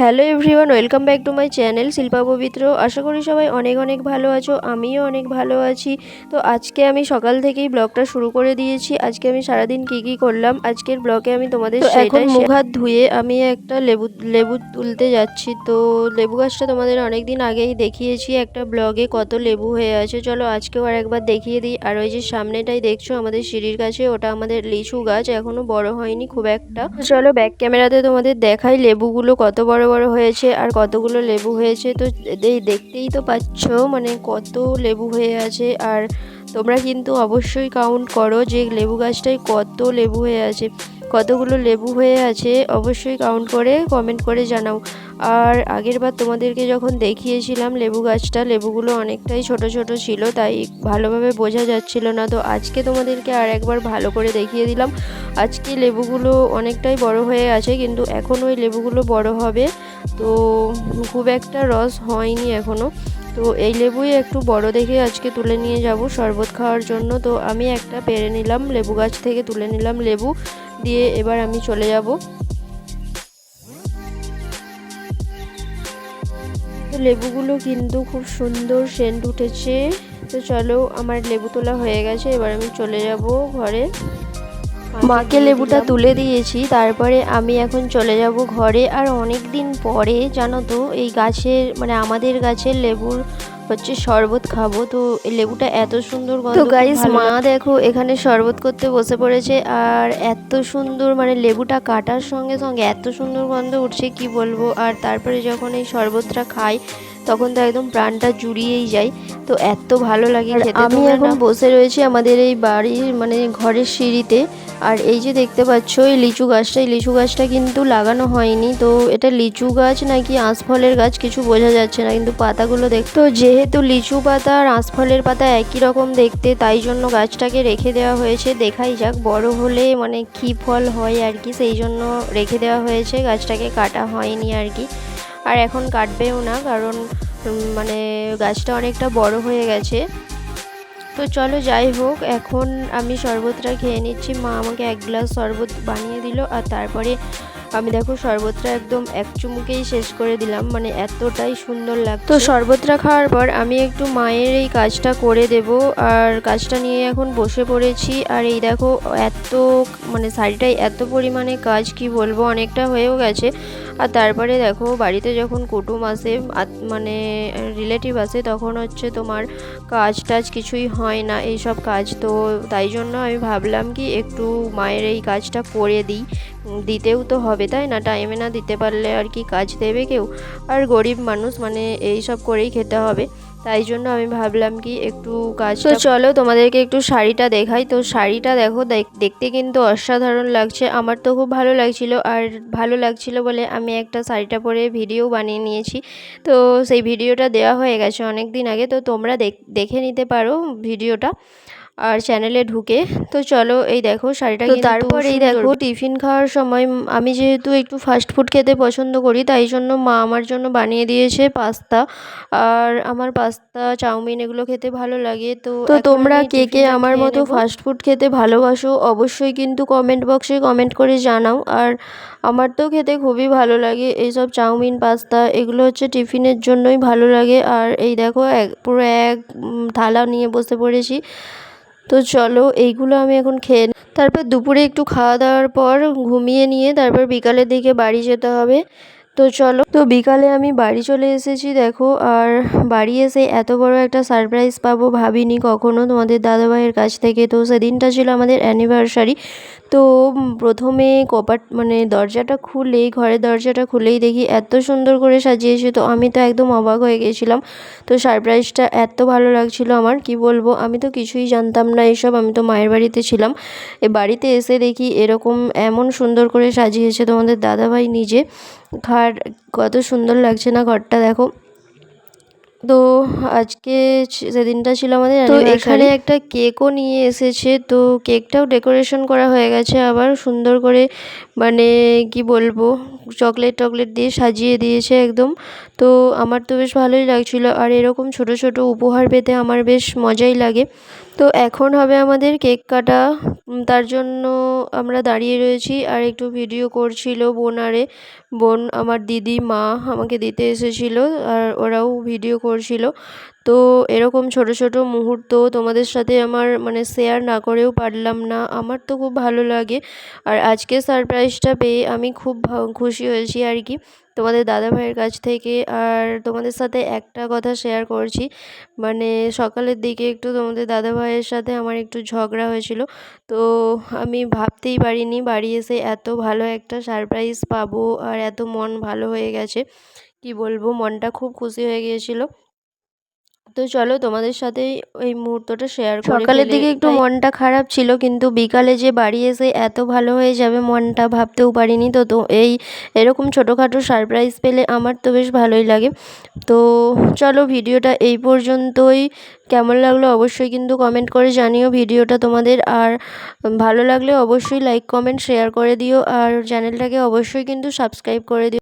Hello everyone welcome back to my channel Shilpa Pabitra. আশা করি সবাই অনেক অনেক ভালো আছো আমিও অনেক ভালো আছি। তো আজকে আমি সকাল থেকেই ব্লগটা শুরু করে দিয়েছি। আজকে আমি সারাদিন কি কি করলাম আজকের ব্লগে আমি তোমাদের এখন মুখ হাত ধুয়ে আমি একটা লেবু লেবু তুলতে যাচ্ছি। তো লেবু গাছটা তোমাদের অনেক দিন আগেই দেখিয়েছি একটা ব্লগে কত লেবু হয়ে আছে। চলো আজকেও আর একবার দেখিয়ে দিই। আর ওই যে সামনেটাই দেখছ আমাদের সিঁড়ির কাছে ওটা আমাদের লিচু গাছ এখনও বড় হয়নি খুব একটা। চলো ব্যাক ক্যামেরাতে তোমাদের দেখাই লেবুগুলো কত বড় বড় হয়েছে আর কতগুলো লেবু হয়েছে, তো এই দেখতেই তো পাচ্ছ মানে কত লেবু হয়ে আছে। আর তোমরা কিন্তু অবশ্যই কাউন্ট করো যে লেবু গাছটায় কত লেবু হয়ে আছে। কতগুলো লেবু হয়ে আছে অবশ্যই কাউন্ট করে কমেন্ট করে জানাও। আর আগের বার তোমাদেরকে যখন দেখিয়েছিলাম লেবু গাছটা, লেবুগুলো অনেকটাই ছোট ছোট ছিল, তাই ভালোভাবে বোঝা যাচ্ছিল না। তো আজকে তোমাদেরকে আর একবার ভালো করে দেখিয়ে দিলাম। আজকে লেবুগুলো অনেকটাই বড় হয়ে আছে, কিন্তু এখন ওই লেবুগুলো বড় হবে। তো খুব একটা রস হয়নি এখনও তো এই লেবুই একটু বড় দেখে আজকে তুলে নিয়ে যাব শরবত খাওয়ার জন্য। তো আমি একটা পেরে নিলাম লেবু গাছ থেকে, তুলে নিলাম লেবু। দিয়ে এবার আমি চলে যাব। লেবুগুলো কিন্তু খুব সুন্দর সেন্ট উঠেছে। তো চলো, আমার লেবু তোলা হয়ে গেছে, এবার আমি চলে যাব ঘরে। মাকে লেবুটা তুলে দিয়েছি তারপরে আমি এখন চলে যাব ঘরে। আর অনেক দিন পরে জানো তো এই গাছের মানে আমাদের গাছের লেবুর হচ্ছে শরবত খাব। তো এই লেবুটা এত সুন্দর তো গাইস মা দেখো এখানে শরবত করতে বসে পড়েছে আর এত সুন্দর মানে লেবুটা কাটার সঙ্গে সঙ্গে এত সুন্দর গন্ধ উঠছে কি বলব? আর তারপরে যখন এই শরবতটা খাই তখন তো একদম প্রাণটা জুড়িয়েই যায়। তো এত ভালো লাগে আমি এখন বসে রয়েছি আমাদের এই বাড়ির মানে ঘরের সিঁড়িতে। আর এই যে দেখতে পাচ্ছ এই লিচু গাছটা এই লিচু গাছটা কিন্তু লাগানো হয়নি। তো এটা লিচু গাছ নাকি আঁশফলের গাছ কিছু বোঝা যাচ্ছে না। কিন্তু পাতাগুলো দেখতো যেহেতু লিচু পাতা আর আঁশফলের পাতা একই রকম দেখতে তাই জন্য গাছটাকে রেখে দেওয়া হয়েছে। দেখাই যাক বড় হলে মানে কি ফল হয় আর কি। সেই জন্য রেখে দেওয়া হয়েছে। গাছটাকে কাটা হয়নি আর কি। আর এখন কাটবেও না, কারণ মানে গাছটা অনেকটা বড় হয়ে গেছে। তো চলো যাই হোক, এখন আমি শরবতটা খেয়ে নিচ্ছি। মা আমাকে এক গ্লাস শরবত বানিয়ে দিল, আর তারপরে আমি দেখো শরবতটা একদম এক চুমুকেই শেষ করে দিলাম মানে এতটাই সুন্দর লাগতো শরবতটা খাওয়ার পর আমি একটু মায়ের এই কাজটা করে দেব, আর কাজটা নিয়ে এখন বসে পড়েছি। আর এই দেখো এত মানে শাড়িটাই এত পরিমাণে কাজ, কি বলব, অনেকটা হয়েও গেছে। আর তারপরে দেখো বাড়িতে যখন কুটুম আসে মানে রিলেটিভ আসে, তখন হচ্ছে তোমার কাজ টাজ কিছুই হয় না। এই সব কাজ তো তাই জন্য আমি ভাবলাম কি একটু মায়ের এই কাজটা করে দিই। দিতেও তো হবে, তাই না? টাইমে না দিতে পারলে আর কি কাজ দেবে কেউ? আর গরিব মানুষ মানে এই সব করেই খেতে হবে। তাই জন্য আমি ভাবলাম কি একটু কাজ তো চলো তোমাদেরকে একটু শাড়িটা দেখাই। তো শাড়িটা দেখো দেখতে কিন্তু অসাধারণ লাগছে। আমার তো খুব ভালো লাগছিল আর ভালো লাগছিল বলে আমি একটা শাড়িটা পরে ভিডিও বানিয়ে নিয়েছি। তো সেই ভিডিওটা দেওয়া হয়ে গেছে অনেক দিন আগে। তো তোমরা দেখে নিতে পারো ভিডিওটা। আর চ্যানেলে ঢুকে। তো চলো এই দেখো শাড়িটা তো তারপর এই দেখো টিফিন খাওয়ার সময় আমি যেহেতু একটু ফাস্ট ফুড খেতে পছন্দ করি তাই জন্য মা আমার জন্য বানিয়ে দিয়েছে পাস্তা। আর আমার পাস্তা চাউমিন এগুলো খেতে ভালো লাগে। তো তো তোমরা কে কে আমার মতো ফাস্ট ফুড খেতে ভালোবাসো অবশ্যই কিন্তু কমেন্ট বক্সে কমেন্ট করে জানাও। আর আমার তো খেতে খুবই ভালো লাগে এইসব চাউমিন পাস্তা এগুলো হচ্ছে টিফিনের জন্যই ভালো লাগে। আর এই দেখো এক পুরো এক থালা নিয়ে বসে পড়েছি। তো চলো, এইগুলো আমি এখন খেয়ে তারপর দুপুরে একটু খাওয়া দাওয়ার পর ঘুমিয়ে নিয়ে তারপর বিকালের দিকে বাড়ি যেতে হবে। তো চলো। তো বিকালে আমি বাড়ি চলে এসেছি, দেখো। আর বাড়ি এসে এত বড় একটা সারপ্রাইজ পাবো ভাবিনি কখনো তোমাদের দাদাভাইয়ের কাছ থেকে। তো সেদিনটা ছিল আমাদের অ্যানিভার্সারি তো প্রথমে কপাট মানে দরজাটা খুলেই, ঘরের দরজাটা খুলেই দেখি এত সুন্দর করে সাজিয়েছে। তো আমি তো একদম অবাক হয়ে গেছিলাম। তো সারপ্রাইজটা এত ভালো লাগছিল আমার, কি বলব? আমি তো কিছুই জানতাম না এসব, আমি তো মায়ের বাড়িতে ছিলাম। এ বাড়িতে এসে দেখি এরকম এমন সুন্দর করে সাজিয়েছে তোমাদের দাদাভাই নিজে। ঘর কত সুন্দর লাগছে না ঘরটা দেখো। তো আজকে সেদিনটা ছিল আমাদের তো এখানে একটা কেকও নিয়ে এসেছে তো কেকটাও ডেকোরেশন করা হয়ে গেছে আবার সুন্দর করে মানে কি বলব চকলেট টকলেট দিয়ে সাজিয়ে দিয়েছে একদম। তো আমার তো বেশ ভালোই লাগছিল। আর এরকম ছোট ছোট উপহার পেতে আমার বেশ মজাই লাগে। তো এখন হবে আমাদের কেক কাটা। তার জন্য আমরা দাঁড়িয়ে রয়েছি আর একটু ভিডিও করছিল বোন আরে বোন, আমার দিদি, মা আমাকে দিতে এসেছিল আর ওরাও ভিডিও করছিল। তো এরকম ছোট ছোট মুহূর্ত তোমাদের সাথে আমার মানে শেয়ার না করেও পারলাম না। আমার তো খুব ভালো লাগে। আর আজকে সারপ্রাইজটা পেয়ে আমি খুব খুশি হয়েছি আর কি। তোমাদের দাদা ভাইয়ের কাছ থেকে আর তোমাদের সাথে একটা কথা শেয়ার করছি। মানে সকালের দিকে একটু তোমাদের দাদা ভাইয়ের সাথে আমার একটু ঝগড়া হয়েছিল। তো আমি ভাবতেই পারিনি বাড়ি এসে এত ভালো একটা সারপ্রাইজ পাবো আর এত মন ভালো হয়ে গেছে। কি বলব? মনটা খুব খুশি হয়ে গিয়েছিল। তো চলো তোমাদের সাথে এই মুহূর্তটা শেয়ার করি সকালের দিকে একটু মনটা খারাপ ছিল কিন্তু বিকালে যে বাড়ি এসে এত ভালো হয়ে যাবে মনটা ভাবতেও পারিনি। তো তো এই এরকম ছোটোখাটো সারপ্রাইজ পেলে আমার তো বেশ ভালোই লাগে। তো চলো ভিডিওটা এই পর্যন্তই। কেমন লাগল অবশ্যই কিন্তু কমেন্ট করে জানিও ভিডিওটা তোমাদের। আর ভালো লাগলে অবশ্যই লাইক কমেন্ট শেয়ার করে দিও। আর চ্যানেলটাকে অবশ্যই কিন্তু সাবস্ক্রাইব করে দিও।